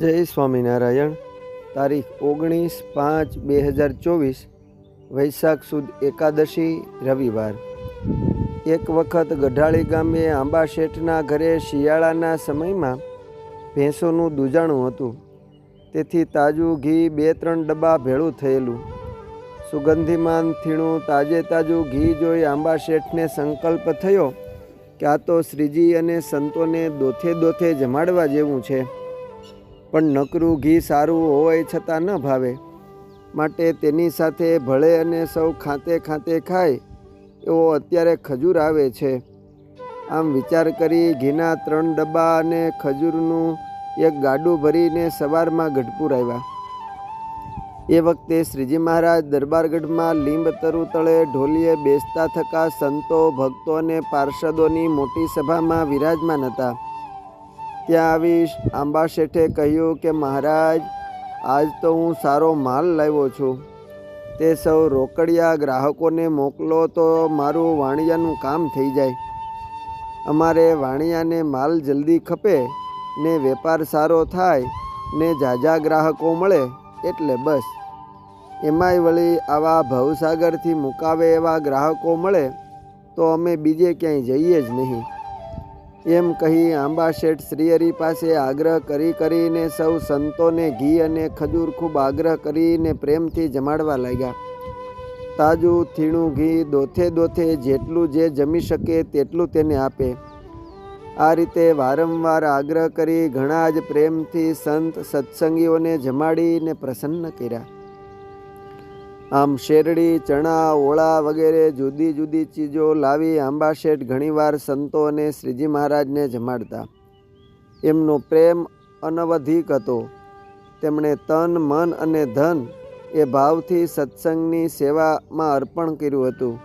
જય સ્વામિનારાયણ. તારીખ ઓગણીસ પાંચ બે હજાર ચોવીસ, વૈશાખ સુદ એકાદશી, રવિવાર. એક વખત ગઢાળી ગામે આંબા શેઠના ઘરે શિયાળાના સમયમાં ભેંસોનું દૂજાણું હતું. તેથી તાજું ઘી બે ત્રણ ડબ્બા ભેળું થયેલું. સુગંધીમાન થીણું તાજે તાજું ઘી જોઈ આંબા શેઠને સંકલ્પ થયો કે આ તો શ્રીજી અને સંતોને દોથે દોથે જમાડવા જેવું છે. પણ નકરું ઘી સારું હોય છતાં ન ભાવે. માટે તેની સાથે ભળે અને સૌ ખાતે ખાતે ખાય, એવો અત્યારે ખજૂર આવે છે. આમ વિચાર કરી ઘીના ત્રણ ડબ્બા અને ખજૂરનું એક ગાડું ભરીને સવારમાં ગઢપુર આવ્યા. એ વખતે શ્રીજી મહારાજ દરબારગઢમાં લીંબ તરુ તળે ઢોલીએ બેસતા થકા સંતો, ભક્તો અને પાર્ષદોની મોટી સભામાં વિરાજમાન હતા. ત્યાં આવીશ. આંબા શેઠે કહ્યું કે, મહારાજ, આજ તો હું સારો માલ લાવ્યો છું. તે સૌ રોકડિયા ગ્રાહકોને મોકલો તો મારું વાણિયાનું કામ થઈ જાય. અમારે વાણિયાને માલ જલ્દી ખપે, ને વેપાર સારો થાય, ને ઝાઝા ગ્રાહકો મળે, એટલે બસ. એમાંય વળી આવા ભવસાગરથી મુકાવે એવા ગ્રાહકો મળે, તો અમે બીજે ક્યાંય જઈએ જ નહીં. એમ કહી આંબા શેઠ શ્રીહરિ પાસે આગ્રહ કરી કરીને સૌ સંતોને ઘી અને ખજૂર ખૂબ આગ્રહ કરીને પ્રેમથી જમાડવા લાગ્યા. તાજું, થીણું ઘી દોથે દોથે જેટલું જે જમી શકે તેટલું તેને આપે. આ રીતે વારંવાર આગ્રહ કરી ઘણા જ પ્રેમથી સંત, સત્સંગીઓને જમાડીને પ્રસન્ન કર્યા. આમ શેરડી, ચણા, ઓળા વગેરે જુદી જુદી ચીજો લાવી આંબા શેઠ ઘણીવાર સંતો અને શ્રીજી મહારાજને જમાડતા. એમનો પ્રેમ અનવધિક હતો. તેમણે તન, મન અને ધન એ ભાવથી સત્સંગની સેવામાં અર્પણ કર્યું હતું.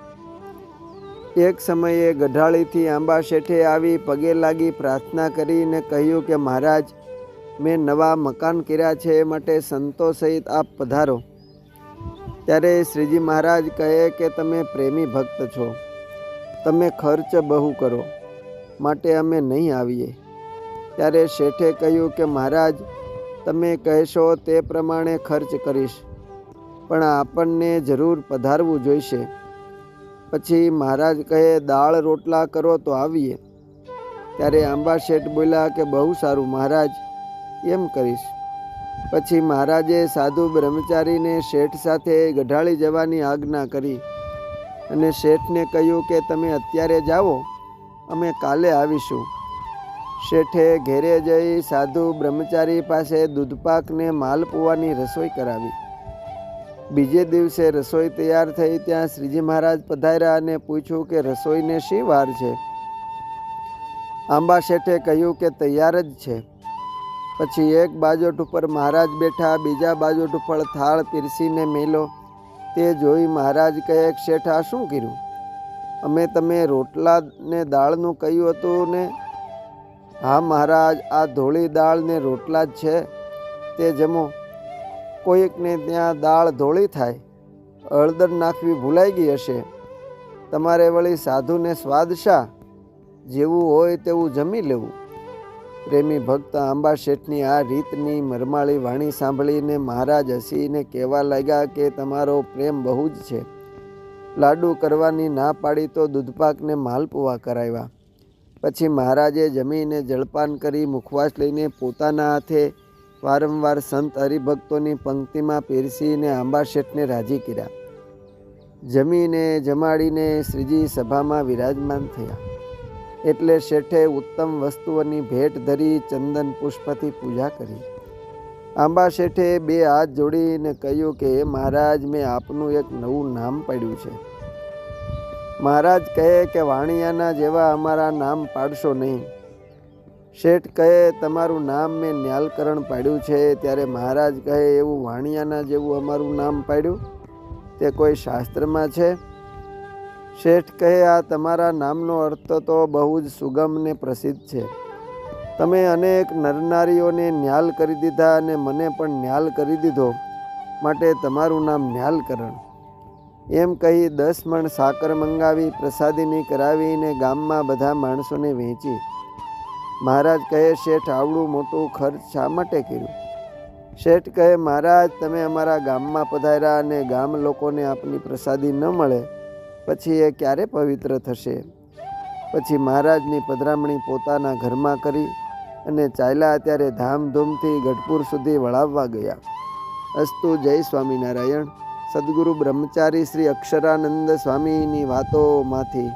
એક સમયે ગઢાળીથી આંબા શેઠે આવી પગે લાગી પ્રાર્થના કરીને કહ્યું કે, મહારાજ, મેં નવા મકાન કર્યા છે, એ માટે સંતો સહિત આપ પધારો. ત્યારે શ્રીજી મહારાજ કહે કે તમે પ્રેમી ભક્ત છો. તમે ખર્ચ બહુ કરો, માટે અમે નહીં આવીએ. ત્યારે શેઠે કહ્યું કે મહારાજ, તમે કહેશો તે પ્રમાણે ખર્ચ કરીશ, પણ આપણને જરૂર પધારવું જોઈશે. પછી મહારાજ કહે, દાળ રોટલા કરો તો આવીએ. ત્યારે આંબા શેઠ બોલ્યા કે, બહુ સારું મહારાજ, એમ કરીશ. પછી મહારાજે સાધુ બ્રહ્મચારીને શેઠ સાથે ગઢાળી જવાની આજ્ઞા કરી અને શેઠને કહ્યું કે તમે અત્યારે જાઓ, અમે કાલે આવીશું. શેઠે ઘેરે જઈ સાધુ બ્રહ્મચારી પાસે દૂધપાકને માલપુવાની રસોઈ કરાવી. બીજે દિવસે રસોઈ તૈયાર થઈ ત્યાં શ્રીજી મહારાજ પધાર્યા અને પૂછ્યું કે રસોઈને શી વાર છે? આંબા શેઠે કહ્યું કે તૈયાર જ છે. પછી એક બાજોટ ઉપર મહારાજ બેઠા, બીજા બાજોટ ઉપર થાળ પીરસીને મેલો. તે જોઈ મહારાજ કહે, શેઠ, શું કર્યું? અમે તમે રોટલા ને દાળનું કહ્યું હતું ને? હા મહારાજ, આ ધોળી દાળ ને રોટલા જ છે. તે જમો. કોઈકને ત્યાં દાળ ધોળી થાય. હળદર નાખવી ભૂલાઈ ગઈ હશે. તમારે વળી સાધુને સ્વાદ શા? જેવું હોય તેવું જમી લેવું. પ્રેમી ભક્ત આંબા શેઠની આ રીતની મરમાળી વાણી સાંભળીને મહારાજ હસીને કહેવા લાગ્યા કે તમારો પ્રેમ બહુ જ છે. લાડુ કરવાની ના પાડી તો દૂધપાકને માલપુવા કરાવ્યા. પછી મહારાજે જમીને જળપાન કરી મુખવાસ લઈને પોતાના હાથે વારંવાર સંત હરિભક્તોની પંક્તિમાં પીરસીને આંબા શેઠને રાજી કર્યા. જમીને જમાડીને શ્રીજી સભામાં વિરાજમાન થયા. એટલે શેઠે ઉત્તમ વસ્તુઓની ભેટ ધરી ચંદન પુષ્પથી પૂજા કરી. આંબા શેઠે બે હાથ જોડીને કહ્યું કે, મહારાજ, મેં આપનું એક નવું નામ પાડ્યું છે. મહારાજ કહે કે વાણિયાના જેવા અમારા નામ પાડશો નહીં. શેઠ કહે, તમારું નામ મેં ન્યાલકરણ પાડ્યું છે, ત્યારે મહારાજ કહે, એવું વાણિયાના જેવું અમારું નામ પાડ્યું? તે કોઈ શાસ્ત્રમાં છે? શેઠ કહે, આ તમારા નામનો અર્થ તો બહુ જ સુગમ ને પ્રસિદ્ધ છે. તમે અનેક નરનારીઓને ન્યાલ કરી દીધા અને મને પણ ન્યાલ કરી દીધો. માટે તમારું નામ ન્યાલકરણ. એમ કહી દસ મણ સાકર મંગાવી, પ્રસાદીની કરાવીને ગામમાં બધા માણસોને વહેંચી મહારાજ કહે, શેઠ, આવડું મોટું ખર્ચ શા માટે કર્યું? શેઠ કહે, મહારાજ, તમે અમારા ગામમાં પધાર્યા અને ગામ લોકોને આપની પ્રસાદી ન મળે. પછી એ ક્યારે પવિત્ર થશે? પછી મહારાજની પધરામણી પોતાના ઘરમાં કરી અને ચાલ્યા ત્યારે ધામધૂમથી ગઢપુર સુધી વળાવવા ગયા. અસ્તુ જય સ્વામિનારાયણ. સદગુરુ બ્રહ્મચારી શ્રી અક્ષરાનંદ સ્વામીની વાતોમાંથી